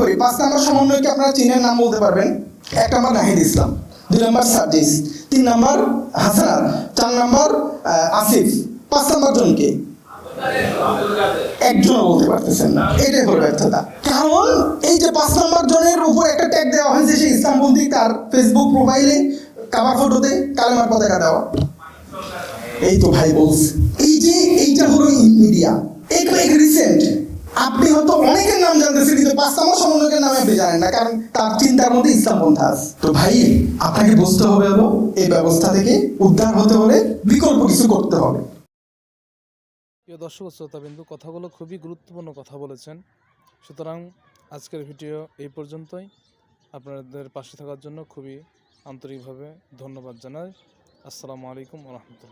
করি, পাঁচ নাম্বার সমন্বয়কে আপনারা চীনের নাম বলতে পারবেন। এক নাম্বার নাহিদ ইসলাম, দুই নাম্বার সার্জিস, তিন নাম্বার হাসান চার নাম্বার আসিফ, পাঁচ নাম্বার জনকে। একজনও বলতে পারতেছেন না, এটাই হলো ব্যর্থতা। কারণ এই যে পাঁচ নম্বর জনের উপর একটা ট্যাগ দেওয়া হয়েছে, সেই ইসলামপন্থী তার ফেসবুক প্রোফাইলে কাভার ফটোতে কালেমার পতাকা দেওয়া। এই তো ভাই বলছে। এই যে এইটা হলো মিডিয়া হয়তো অনেকের নাম কিন্তু সমন্বয়কের নামে আপনি জানেন না, কারণ তার চিন্তার মধ্যে ইসলাম পন্থা আছে। তো ভাই, আপনাকে বুঝতে হবে হলো এই ব্যবস্থা থেকে উদ্ধার হতে হলে বিকল্প কিছু করতে হবে। প্রিয় দর্শক শ্রোতাবিন্দু, কথাগুলো খুবই গুরুত্বপূর্ণ কথা বলেছেন। সুতরাং আজকের ভিডিও এই পর্যন্তই। আপনাদের পাশে থাকার জন্য খুবই আন্তরিকভাবে ধন্যবাদ জানাই। আসসালামু আলাইকুম রহমতুল্লাহ।